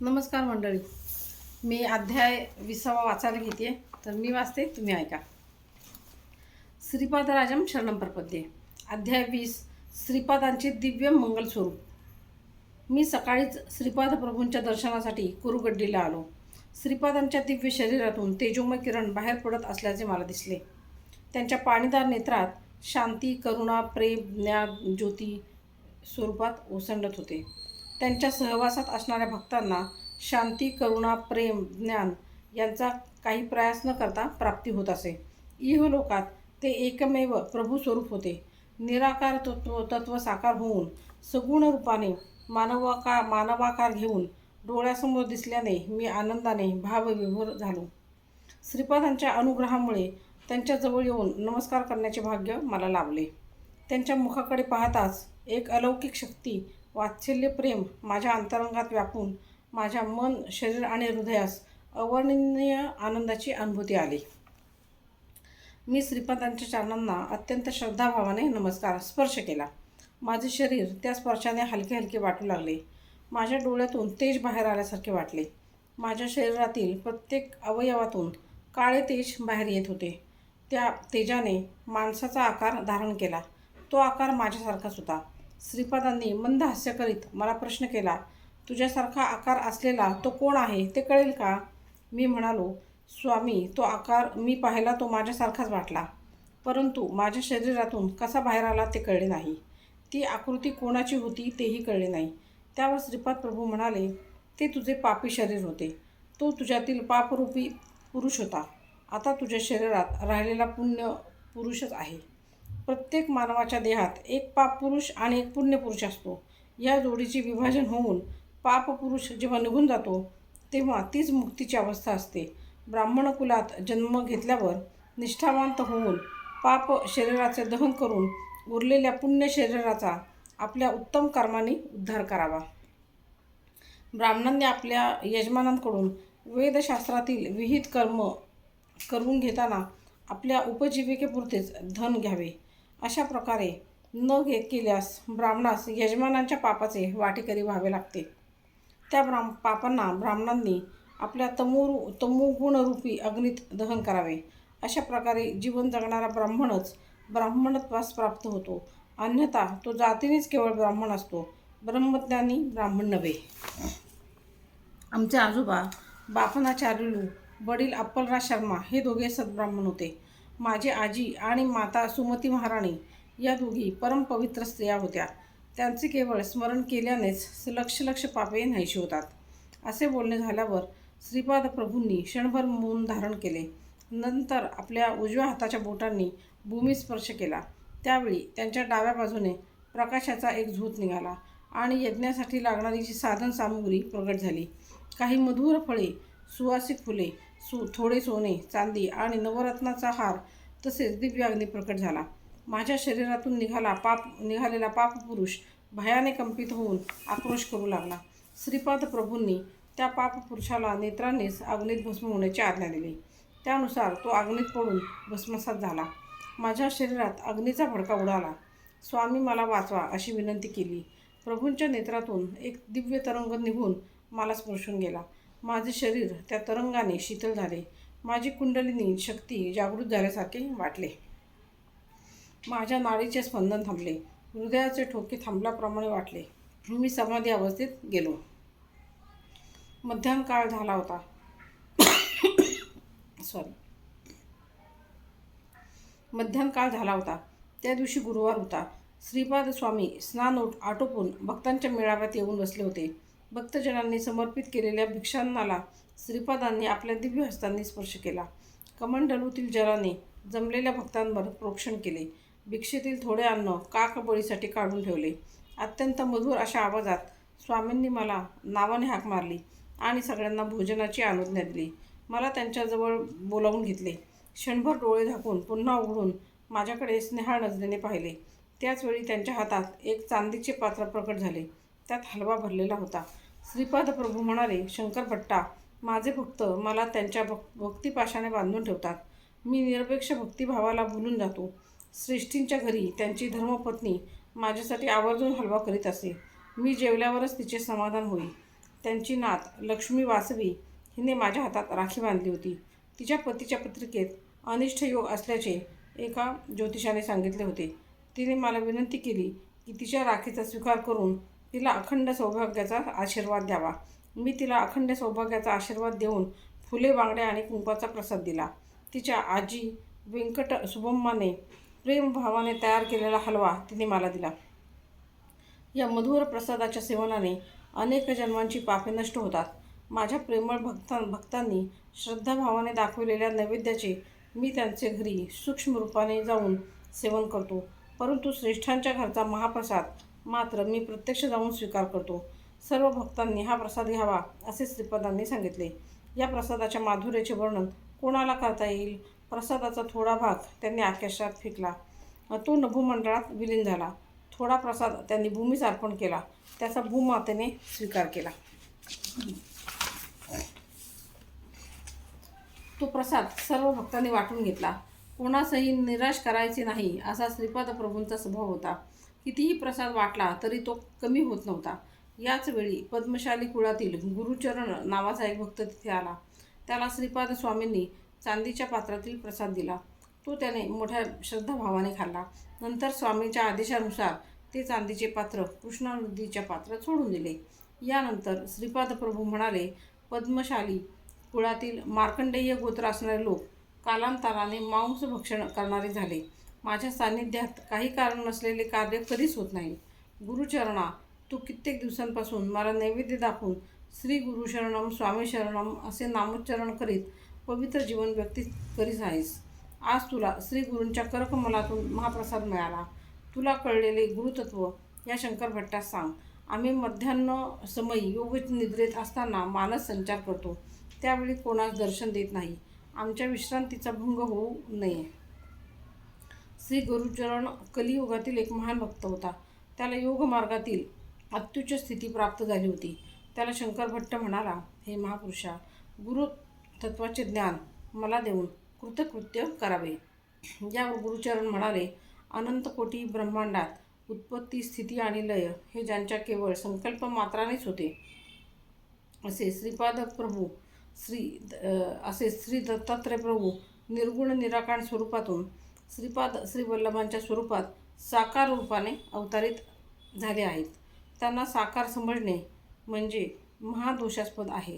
नमस्कार मंडळी. मी अध्याय विसावा वाचायला घेते तर मी वाचते तुम्ही ऐका. श्रीपादराजम शरणम प्रपद्ये. अध्याय वीस श्रीपादांचे दिव्य मंगल स्वरूप. मी सकाळीच श्रीपाद प्रभूंच्या दर्शनासाठी कुरुगड्डीला आलो. श्रीपादांच्या दिव्य शरीरातून तेजोमय किरण बाहेर पडत असल्याचे मला दिसले. त्यांच्या पाणीदार नेत्रात शांती करुणा प्रेम ज्ञान ज्योती स्वरूपात ओसंडत होते. त्यांच्या सहवासात असणाऱ्या भक्तांना शांती करुणा प्रेम ज्ञान यांचा काही प्रयास न करता प्राप्ती होत असे. इहलोकात ते एकमेव प्रभू स्वरूप होते. निराकार तत्व तत्व साकार होऊन सगुण रूपाने मानवाका मानवाकार घेऊन डोळ्यासमोर दिसल्याने मी आनंदाने भावविभोर झालो. श्रीपादांच्या अनुग्रहामुळे त्यांच्याजवळ येऊन नमस्कार करण्याचे भाग्य मला लाभले. त्यांच्या मुखाकडे पाहताच एक अलौकिक शक्ती वात्सल्य प्रेम माझ्या अंतरंगात व्यापून माझ्या मन शरीर आणि हृदयास अवर्णनीय आनंदाची अनुभूती आली. मी श्रीपादांच्या चरणांना अत्यंत श्रद्धाभावाने नमस्कार स्पर्श केला. माझे शरीर त्या स्पर्शाने हलके हलके वाटू लागले. माझ्या डोळ्यातून तेज बाहेर आल्यासारखे वाटले. माझ्या शरीरातील प्रत्येक अवयवातून काळे तेज बाहेर येत होते. त्या तेजाने माणसाचा आकार धारण केला. तो आकार माझ्यासारखाच होता. श्रीपादांनी मंद हास्य करीत मला प्रश्न केला तुझ्यासारखा आकार असलेला तो कोण आहे ते कळेल का? मी म्हणालो स्वामी तो आकार मी पाहिला तो माझ्यासारखाच वाटला. परंतु माझ्या शरीरातून कसा बाहेर आला ते कळले नाही. ती आकृती कोणाची होती तेही कळले नाही. त्यावर श्रीपाद प्रभू म्हणाले ते तुझे पापी शरीर होते. तो तुझ्यातील पापरूपी पुरुष होता. आता तुझ्या शरीरात राहिलेला पुण्य पुरुषच आहे. प्रत्येक मानवाच्या देहात एक पाप पुरुष आणि एक पुण्यपुरुष असतो. या जोडीचे विभाजन होऊन पाप पुरुष जेव्हा निघून जातो तेव्हा तीच मुक्तीची अवस्था असते. ब्राह्मण कुलात जन्म घेतल्यावर निष्ठावंत होऊन पाप शरीराचे दहन करून उरलेल्या पुण्य शरीराचा आपल्या उत्तम कर्माने उद्धार करावा. ब्राह्मणांनी आपल्या यजमानांकडून वेदशास्त्रातील विहित कर्म करून घेताना आपल्या उपजीविकेपुरतेच धन घ्यावे. अशा प्रकारे न घे केल्यास ब्राह्मणास यजमानांच्या पापाचे वाटेकरी व्हावे लागते. त्या ब्राह्म पापांना ब्राह्मणांनी आपल्या तमू तमोगुणरूपी अग्नीत दहन करावे. अशा प्रकारे जीवन जगणारा ब्राह्मणच ब्राह्मणत्वास प्राप्त होतो. अन्यथा तो जातीनेच केवळ ब्राह्मण असतो. ब्रह्मज्ञानी ब्राह्मण नव्हे. आमचे आजोबा बापनाचार्युलू वडील अप्पलराज शर्मा हे दोघे सद्ब्राह्मण होते. माझी आजी आणि माता सुमती महाराणी या दोघी परमपवित्र स्त्रिया होत्या. त्यांचे केवळ स्मरण केल्यानेच लक्ष लक्ष पापे नाहीशी होतात. असे बोलणे झाल्यावर श्रीपाद प्रभूंनी क्षणभर मौन धारण केले. नंतर आपल्या उजव्या हाताच्या बोटांनी भूमी स्पर्श केला. त्यावेळी त्यांच्या डाव्या बाजूने प्रकाशाचा एक झूत निघाला आणि यज्ञासाठी लागणारी जी साधन सामुग्री प्रगट झाली. काही मधुर फळे सुवासिक फुले सु थोडे सोने चांदी आणि नवरत्नाचा हार तसेच दिव्य अग्नी प्रकट झाला. माझ्या शरीरातून निघाला पाप निघालेला पापपुरुष भयाने कंपित होऊन आक्रोश करू लागला. श्रीपाद प्रभूंनी त्या पापपुरुषाला नेत्रांनीच अग्नीत भस्म होण्याची आज्ञा दिली. त्यानुसार तो अग्नीत पडून भस्मसात झाला. माझ्या शरीरात अग्नीचा भडका उडाला. स्वामी मला वाचवा अशी विनंती केली. प्रभूंच्या नेत्रातून एक दिव्य तरंग निघून मला स्पर्शून गेला. माझे शरीर त्या तरंगाने शीतल झाले. माझी कुंडलिनी शक्ती जागृत झाल्यासारखे वाटले. माझ्या नाडीचे स्पंदन थांबले. हृदयाचे ठोके थांबल्याप्रमाणे वाटले. मी समाधी अवस्थेत गेलो. मध्याह्न काळ झाला होता. सॉरी मध्याह्न काळ झाला होता. त्या दिवशी गुरुवार होता. श्रीपाद स्वामी स्नान उठ आटोपून भक्तांच्या मेळाव्यात येऊन बसले होते. भक्तजनांनी समर्पित केलेल्या भिक्षांनाला श्रीपादांनी आपल्या दिव्य हस्तांनी स्पर्श केला. कमंडलूतील जलाने जमलेल्या भक्तांवर प्रोक्षण केले. भिक्षेतील थोडे अन्न काकबळीसाठी काढून ठेवले. अत्यंत मधुर अशा आवाजात स्वामींनी मला नावाने हाक मारली आणि सगळ्यांना भोजनाची अनुज्ञा दिली. मला त्यांच्याजवळ बोलावून घेतले. क्षणभर डोळे झाकून पुन्हा उघडून माझ्याकडे स्नेहा नजरेने पाहिले. त्याचवेळी त्यांच्या हातात एक चांदीचे पात्र प्रकट झाले. त्यात हलवा भरलेला होता. श्रीपाद प्रभू म्हणाले शंकरभट्टा माझे भक्त मला त्यांच्या भक् भक्तिपाशाने बांधून ठेवतात. मी निरपेक्ष भक्तिभावाला भुलून जातो. श्रेष्ठींच्या घरी त्यांची धर्मपत्नी माझ्यासाठी आवर्जून हलवा करीत असे. मी जेवल्यावरच तिचे समाधान होई त्यांची नात लक्ष्मी वासवी हिने माझ्या हातात राखी बांधली होती. तिच्या पतीच्या पत्रिकेत अनिष्ट योग असल्याचे एका ज्योतिषाने सांगितले होते. तिने मला विनंती केली की तिच्या राखीचा स्वीकार करून तिला अखंड सौभाग्याचा आशीर्वाद द्यावा. मी तिला अखंड सौभाग्याचा आशीर्वाद देऊन फुले बांगड्या आणि कुंकवाचा प्रसाद दिला. तिच्या आजी व्यंकट सुबम्माने प्रेमभावाने तयार केलेला हलवा तिने मला दिला. या मधुर प्रसादाच्या सेवनाने अनेक जन्मांची पापे नष्ट होतात. माझ्या प्रेमळ भक्तां भक्तांनी श्रद्धाभावाने दाखवलेल्या नैवेद्याचे मी त्यांचे घरी सूक्ष्म रूपाने जाऊन सेवन करतो. परंतु श्रेष्ठांच्या घरचा महाप्रसाद मात्र मी प्रत्यक्ष जाऊन स्वीकार करतो. सर्व भक्तांनी हा प्रसाद घ्यावा असे श्रीपदांनी सांगितले. या प्रसादाच्या माधुर्याचे वर्णन कोणाला करता येईल? प्रसादाचा थोडा भाग त्यांनी आकाशात फेकला. तो नभूमंडळात विलीन झाला. थोडा प्रसाद त्यांनी भूमीस अर्पण केला. त्याचा भूमातेने स्वीकार केला. तो प्रसाद सर्व भक्तांनी वाटून घेतला. कोणासही निराश करायचे नाही असा श्रीपाद प्रभूंचा स्वभाव होता. कितीही प्रसाद वाटला तरी तो कमी होत नव्हता. याच वेळी पद्मशाली कुळातील गुरुचरण नावाचा एक भक्त तिथे आला. त्याला श्रीपाद स्वामींनी चांदीच्या पात्रातील प्रसाद दिला. तो त्याने मोठ्या श्रद्धाभावाने खाल्ला. नंतर स्वामींच्या आदेशानुसार ते चांदीचे पात्र कृष्णा नदीच्या पात्रात सोडून दिले. यानंतर श्रीपाद प्रभू म्हणाले पद्मशाली कुळातील मार्कंडेय गोत्र असणारे लोक कालांतराने मांस भक्षण करणारे झाले. माझ्या सान्निध्यात काही कारण नसलेले कार्य कधीच होत नाही. गुरुचरणा तू कित्येक दिवसांपासून मला नैवेद्य दाखवून श्री गुरुशरणम स्वामी शरणम असे नामोच्चारण करीत पवित्र जीवन व्यक्तीत करीत आहेस. आज तुला श्री गुरूंच्या करकमलातून महाप्रसाद मिळाला. तुला कळलेले गुरुतत्व या शंकर भट्टास सांग. आम्ही मध्यान्ह समयी योग निद्रेत असताना मानस संचार करतो. त्यावेळी कोणास दर्शन देत नाही. आमच्या विश्रांतीचा भंग होऊ नये. श्री गुरुचरण कलियुगातील एक महान भक्त होता. त्याला योग मार्गातील अत्युच्च स्थिती प्राप्त झाली होती. त्याला शंकर भट्ट म्हणाला हे महापुरुषा गुरु तत्वाचे ज्ञान मला देऊन कृतकृत्य करावे. यावर गुरुचरण म्हणाले अनंत कोटी ब्रह्मांडात उत्पत्ती स्थिती आणि लय हे ज्यांच्या केवळ संकल्प मात्रानेच होते असे श्रीपाद प्रभू श्री असे श्री दत्तात्रय प्रभू निर्गुण निराकार स्वरूपातून श्रीपाद श्री वल्लभांच्या स्वरूपात साकार रूपाने अवतारित झाले आहेत. त्यांना साकार समजणे म्हणजे महादोषास्पद आहे.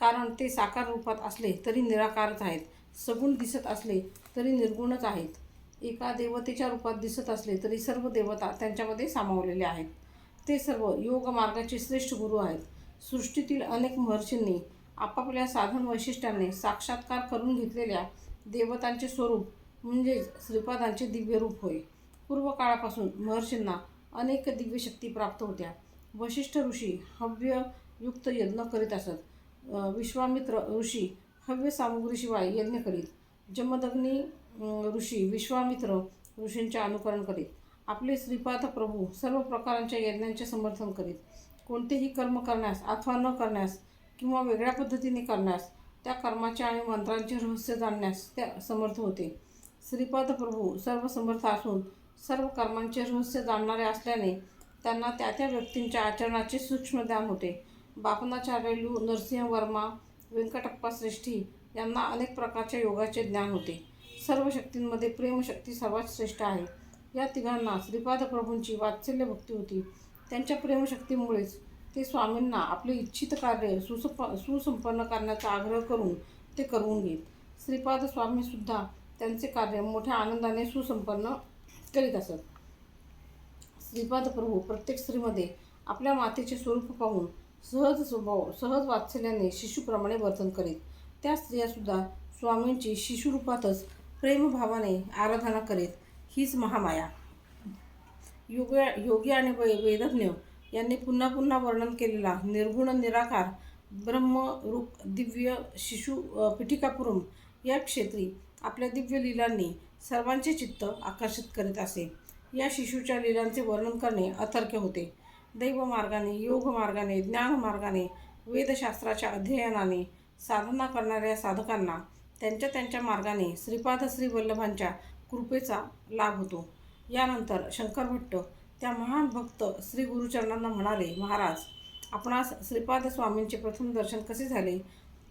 कारण ते साकार रूपात असले तरी निराकारच आहेत. सगुण दिसत असले तरी निर्गुणच आहेत. एका देवतेच्या रूपात दिसत असले तरी सर्व देवता त्यांच्यामध्ये सामावलेले आहेत. ते सर्व योग मार्गाचे श्रेष्ठ गुरु आहेत. सृष्टीतील अनेक महर्षींनी आपापल्या साधन वैशिष्ट्यांनी साक्षात्कार करून घेतलेल्या देवतांचे स्वरूप म्हणजेच श्रीपादांचे दिव्य रूप होय. पूर्व काळापासून महर्षींना अनेक दिव्य शक्ती प्राप्त होत्या. वशिष्ठ ऋषी हव्ययुक्त यज्ञ करीत असत. विश्वामित्र ऋषी हव्य सामुग्रीशिवाय यज्ञ करीत. जमदग्नी ऋषी विश्वामित्र ऋषींचे अनुकरण करीत. आपले श्रीपाद प्रभू सर्व प्रकारांच्या यज्ञांचे समर्थन करीत. कोणतेही कर्म करण्यास अथवा न करण्यास किंवा वेगळ्या पद्धतीने करण्यास त्या कर्माचे आणि मंत्रांचे रहस्य जाणण्यास त्या समर्थ होते. श्रीपाद प्रभू सर्व समर्थ असून सर्व कर्मांचे रहस्य जाणणारे असल्याने त्यांना त्या त्या व्यक्तींच्या आचरणाचे सूक्ष्म ज्ञान होते. बापनाचार्यलू नरसिंह वर्मा व्यंकटप्पा श्रेष्ठी यांना अनेक प्रकारच्या योगाचे ज्ञान होते. सर्व शक्तींमध्ये प्रेमशक्ती सर्वात श्रेष्ठ आहे. या तिघांना श्रीपाद प्रभूंची वात्सल्य भक्ती होती. त्यांच्या प्रेमशक्तीमुळेच ते स्वामींना आपले इच्छित कार्य सुसप सुसंपन्न करण्याचा आग्रह करून ते करवून घेत. श्रीपाद स्वामीसुद्धा त्यांचे कार्य मोठ्या आनंदाने सुसंपन्न करीत असत. श्रीपाद प्रभू प्रत्येक स्त्रीमध्ये आपल्या मातेचे स्वरूप पाहून सहज स्वभाव सहज वात्सल्याने शिशुप्रमाणे वर्तन करीत त्या स्त्रियासुद्धा स्वामींची शिशुरूपातच प्रेमभावाने आराधना करीत हीच महामाया. योग योगी आणि वै वेदज्ञ यांनी पुन्हा पुन्हा वर्णन केलेला निर्गुण निराकार ब्रह्मरूप दिव्य शिशु पिठिकापुरम या क्षेत्री आपल्या दिव्य लीलांनी सर्वांचे चित्त आकर्षित करीत असे. या शिशूच्या लीलांचे वर्णन करणे अतर्क्य होते. दैव मार्गाने योग मार्गाने ज्ञान मार्गाने वेदशास्त्राच्या अध्ययनाने साधना करणाऱ्या साधकांना त्यांच्या त्यांच्या मार्गाने श्रीपाद श्री वल्लभांच्या कृपेचा लाभ होतो. यानंतर शंकर भट्ट त्या महान भक्त श्री गुरुचरणांना म्हणाले महाराज आपणास श्रीपाद स्वामींचे प्रथम दर्शन कसे झाले?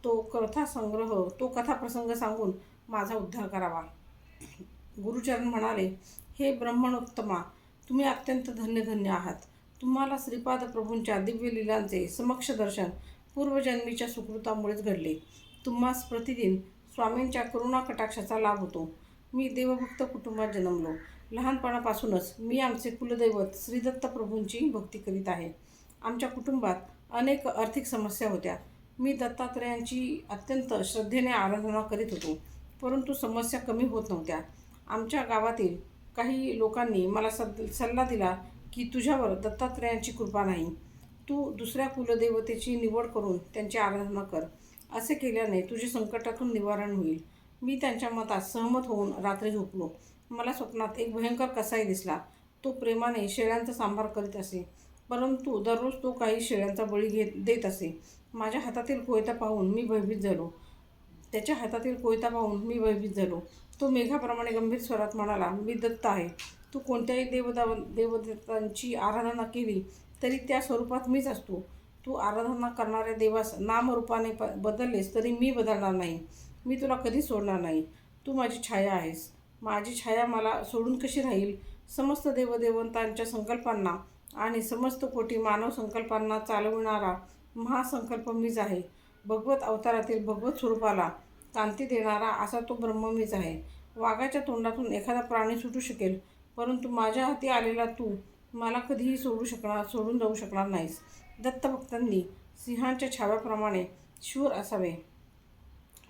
तो कथासंग्रह तो कथाप्रसंग सांगून माझा उद्धार करावा. गुरुचरण म्हणाले हे ब्रह्मणोत्तमा तुम्ही अत्यंत धन्य धन्य आहात. तुम्हाला श्रीपाद प्रभूंच्या दिव्य लीलांचे समक्ष दर्शन पूर्वजन्मीच्या सुकृतामुळेच घडले. तुम्हास प्रतिदिन स्वामींच्या करुणा कटाक्षाचा लाभ होतो. मी देवभक्त कुटुंबात जन्मलो. लहानपणापासूनच मी आमचे कुलदैवत श्रीदत्त प्रभूंची भक्ती करीत आहे. आमच्या कुटुंबात अनेक आर्थिक समस्या होत्या. मी दत्तात्रयांची अत्यंत श्रद्धेने आराधना करीत होतो. परंतु समस्या कमी होत नव्हत्या. आमच्या गावातील काही लोकांनी मला सद सल्ला दिला की तुझ्यावर दत्तात्रयांची कृपा नाही. तू दुसऱ्या कुलदेवतेची निवड करून त्यांची आराधना कर. असे केल्याने तुझे संकटातून निवारण होईल. मी त्यांच्या मतात सहमत होऊन रात्री झोपलो. मला स्वप्नात एक भयंकर कसाई दिसला. तो प्रेमाने शेळ्यांचा सांभार करीत असे. परंतु दररोज तो काही शेळ्यांचा बळी घेत देत असे. माझ्या हातातील कोयता पाहून मी भयभीत झालो. त्याच्या हातातील कोयता पाहून मी भयभीत झालो. तो मेघाप्रमाणे गंभीर स्वरात म्हणाला मी दत्त आहे. तू कोणत्याही देवदा देवदत्तांची आराधना केली तरी त्या स्वरूपात मीच असतो. तू आराधना करणाऱ्या देवास नामरूपाने प बदललेस तरी मी बदलणार नाही. मी तुला कधी सोडणार नाही. तू माझी छाया आहेस. माझी छाया मला सोडून कशी राहील? समस्त देवदेवतांच्या संकल्पांना आणि समस्त कोटी मानव संकल्पांना चालविणारा महासंकल्प मीच आहे. भगवत अवतारातील भगवत स्वरूपाला कांती देणारा असा तो ब्रह्म मीच आहे. वाघाच्या तोंडातून एखादा प्राणी सुटू शकेल परंतु माझ्या हाती आलेला तू मला कधीही सोडू शकणार सोडून जाऊ शकणार नाहीस. दत्तभक्तांनी सिंहांच्या छाव्याप्रमाणे शूर असावे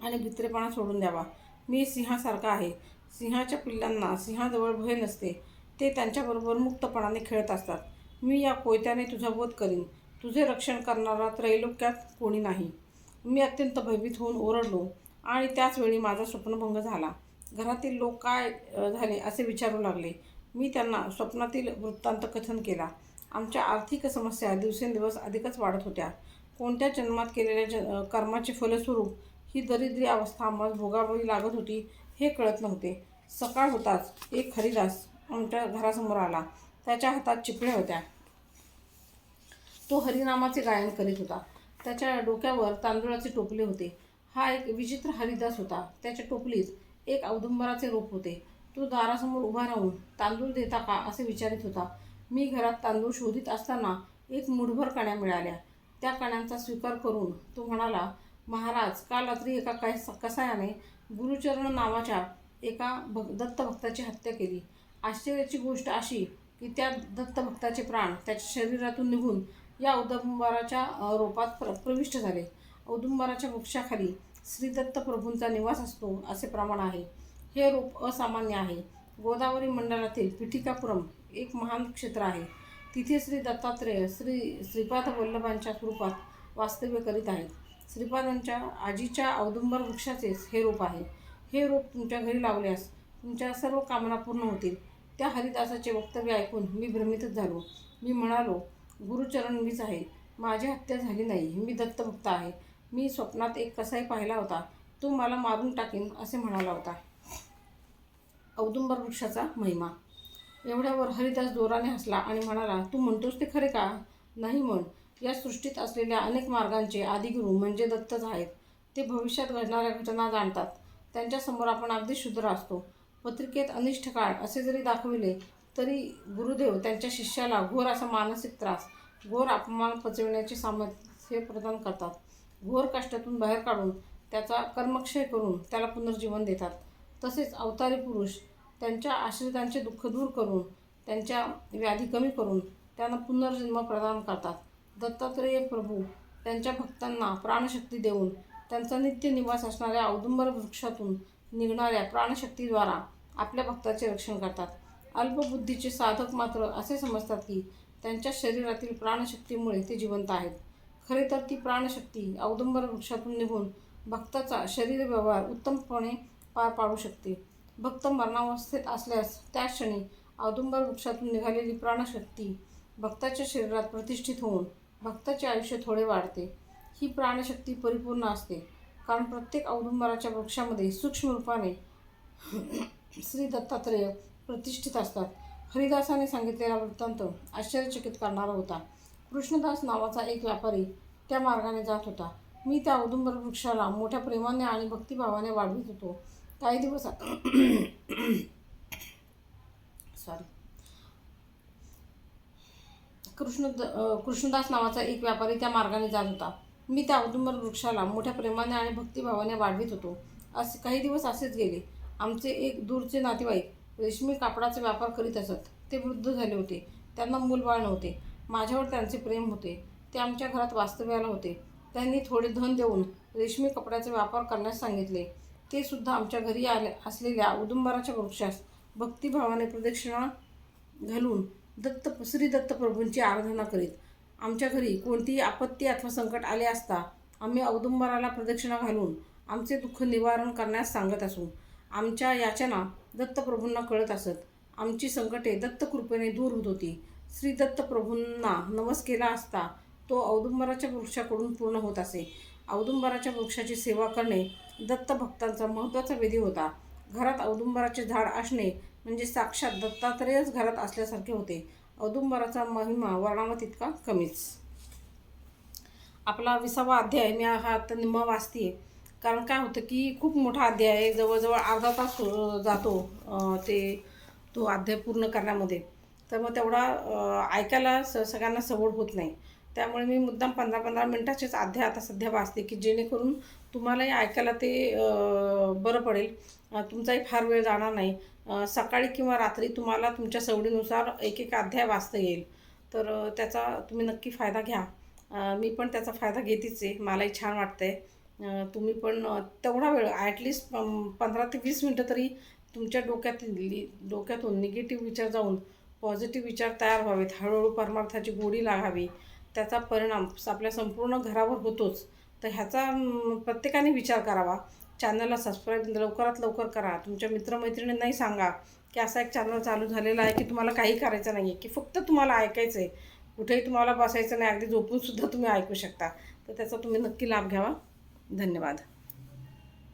आणि भित्रेपणा सोडून द्यावा. मी सिंहासारखा आहे. सिंहाच्या पिल्लांना सिंहाजवळ भय नसते. ते त्यांच्याबरोबर मुक्तपणाने खेळत असतात. मी या कोयत्याने तुझा वध करीन. तुझे रक्षण करणारा त्रैलोक्यात कोणी नाही. मी अत्यंत भयभीत होऊन ओरडलो आणि त्याचवेळी माझा स्वप्नभंग झाला. घरातील लोक काय झाले असे विचारू लागले. मी त्यांना स्वप्नातील वृत्तांत कथन केला. आमच्या आर्थिक समस्या दिवसेंदिवस अधिकच वाढत होत्या. कोणत्या जन्मात केलेल्या ज कर्माचे फलस्वरूप ही दरिद्री अवस्था आम्हाला भोगावी लागत होती हे कळत नव्हते. सकाळ होताच एक हरिदास आमच्या घरासमोर आला. त्याच्या हातात चिपळ्या होत्या. तो हरिनामाचे गायन करीत होता. त्याच्या डोक्यावर तांदुळाचे टोपले होते. हा एक विचित्र हरिदास होता. त्याच्या टोपलीत एक औदुंबराचे रोप होते. तो दारासमोर उभा राहून तांदूळ देता का असे विचारित होता. मी घरात तांदूळ शोधित असताना एक मुठभर कण्या मिळाल्या. त्या कण्यांचा स्वीकार करून तो म्हणाला महाराज काल रात्री एका काय कसायाने गुरुचरण नावाच्या एका भक दत्तभक्ताची हत्या केली. आश्चर्याची गोष्ट अशी की त्या दत्तभक्ताचे प्राण त्याच्या शरीरातून निघून या औदुंबराच्या रोपात प्र प्रविष्ट झाले. औदुंबराच्या वृक्षाखाली श्रीदत्त प्रभूंचा निवास असतो असे प्रमाण आहे. हे रोप असामान्य आहे. गोदावरी मंडळातील पिठिकापुरम एक महान क्षेत्र आहे. तिथे श्री दत्तात्रेय श्री श्रीपाद वल्लभांच्या स्वरूपात वास्तव्य करीत आहेत. श्रीपादांच्या आजीच्या औदुंबर वृक्षाचेच हे रोप आहे. हे रोप तुमच्या घरी लावल्यास तुमच्या सर्व कामना पूर्ण होतील. त्या हरिदासाचे वक्तव्य ऐकून मी भ्रमितच झालो. मी म्हणालो गुरुचरण मीच आहे. माझी हत्या झाली नाही मी दत्तभक्त आहे. मी स्वप्नात एक कसाही पाहिला होता. तो मला मारून टाकेन असे म्हणाला होता. औदुंबर वृक्षाचा महिमा. एवढ्यावर हरिदास जोराने हसला आणि म्हणाला तू म्हणतोस ते खरे का? नाही म्हण. या सृष्टीत असलेल्या अनेक मार्गांचे आदिगुरु म्हणजे दत्तच आहेत. ते भविष्यात घडणाऱ्या घटना जाणतात. त्यांच्यासमोर आपण अगदी शुद्र असतो. पत्रिकेत अनिष्ट काळ असे जरी दाखविले तरी गुरुदेव त्यांच्या शिष्याला घोर असा मानसिक त्रास घोर अपमान पचविण्याचे सामर्थ्य प्रदान करतात. घोर कष्टातून बाहेर काढून त्याचा कर्मक्षय करून त्याला पुनर्जीवन देतात. तसेच अवतारी पुरुष त्यांच्या आश्रितांचे दुःख दूर करून त्यांच्या व्याधी कमी करून त्यांना पुनर्जन्म प्रदान करतात. दत्तात्रेय प्रभू त्यांच्या भक्तांना प्राणशक्ती देऊन त्यांचा नित्य निवास असणाऱ्या औदुंबर वृक्षातून निघणाऱ्या प्राणशक्तीद्वारा आपल्या भक्ताचे रक्षण करतात. अल्पबुद्धीचे साधक मात्र असे समजतात की त्यांच्या शरीरातील प्राणशक्तीमुळे ते जिवंत आहेत. खरे तर ती प्राणशक्ती औदुंबर वृक्षातून निघून भक्ताचा शरीर व्यवहार उत्तमपणे पार पाडू शकते. भक्त मरणावस्थेत असल्यास त्या क्षणी औदुंबर वृक्षातून निघालेली प्राणशक्ती भक्ताच्या शरीरात प्रतिष्ठित होऊन भक्ताचे आयुष्य थोडे वाढते. ही प्राणशक्ती परिपूर्ण असते. कारण प्रत्येक औदुंबराच्या वृक्षामध्ये सूक्ष्म रूपाने श्री दत्तात्रेय प्रतिष्ठित असतात. हरिदासाने सांगितलेला वृत्तांत आश्चर्यचकित करणारा होता. कृष्णदास नावाचा एक व्यापारी त्या मार्गाने जात होता. मी त्या औदुंबर वृक्षाला मोठ्या प्रेमाने आणि भक्तिभावाने वाढवित होतो. काही दिवस सॉरी कृष्ण कृष्णदास नावाचा एक व्यापारी त्या मार्गाने जात होता. मी त्या औदुंबर वृक्षाला मोठ्या प्रेमाने आणि भक्तिभावाने वाढवित होतो. असे काही दिवस असेच गेले. आमचे एक दूरचे नातेवाईक रेशमी कापडाचा व्यापार करीत असत. ते वृद्ध झाले होते. त्यांना मूलबाळ नव्हते. माझ्यावर त्यांचे प्रेम होते. ते आमच्या घरात वास्तव्याला होते. त्यांनी थोडे धन देऊन रेशमी कपड्याचा व्यापार करण्यास सांगितले. ते सुद्धा आमच्या घरी आले असलेल्या उदुंबराच्या वृक्षास भक्तिभावाने प्रदक्षिणा घालून दत्त श्री दत्त प्रभूंची आराधना करीत. आमच्या घरी कोणतीही आपत्ती अथवा संकट आले असता आम्ही औदुंबराला प्रदक्षिणा घालून आमचे दुःख निवारण करण्यास सांगत असू. आमच्या याचना दत्तप्रभूंना कळत असत. आमची संकटे दत्तकृपेने दूर होत होती. श्री दत्त प्रभूंना नमस केला असता तो औदुंबराच्या वृक्षाकडून पूर्ण होत असे. औदुंबराच्या वृक्षाची सेवा करणे दत्त भक्तांचा महत्त्वाचा विधी होता. घरात औदुंबराचे झाड असणे म्हणजे साक्षात दत्तात्रेयच घरात असल्यासारखे होते. औदुंबराचा महिमा वर्णावा तितका कमीच. आपला विसावा अध्याय मी हा आता निम्मा वाचते कारण काय होतं की खूप मोठा अध्याय आहे. जवळजवळ अर्धा तास जातो ते तो अध्याय पूर्ण करण्यामध्ये. तर मग तेवढा ऐकायला स सगळ्यांना सवड होत नाही. त्यामुळे मी मुद्दाम पंधरा पंधरा मिनटाचेच अध्याय आता सध्या वाचते की जेणेकरून तुम्हालाही ऐकायला ते बरं पडेल. तुमचाही फार वेळ जाणार नाही. सकाळी किंवा रात्री तुम्हाला तुमच्या सवडीनुसार एक एक अध्याय वाचता येईल. तर त्याचा तुम्ही नक्की फायदा घ्या. मी पण त्याचा फायदा घेतेच आहे. मलाही छान वाटतं आहे तुम्ही पण तेवढा वेळ ॲटलिस्ट पंधरा ते वीस मिनटं तरी तुमच्या डोक्यात डोक्यातून निगेटिव्ह विचार जाऊन पॉझिटिव्ह विचार तयार व्हावेत. हळूहळू परमार्थाची गोडी लागावी. त्याचा परिणाम आपल्या संपूर्ण घरावर होतोच. तर ह्याचा प्रत्येकाने विचार करावा. चॅनलला सबस्क्राईब लवकरात लवकर करा. तुमच्या मित्रमैत्रिणींनाही सांगा की असा एक चॅनल चालू झालेला आहे की तुम्हाला काही करायचं नाही आहे की फक्त तुम्हाला ऐकायचं आहे कुठेही तुम्हाला बसायचं नाही अगदी झोपूनसुद्धा तुम्ही ऐकू शकता. तर त्याचा तुम्ही नक्की लाभ घ्यावा. धन्यवाद.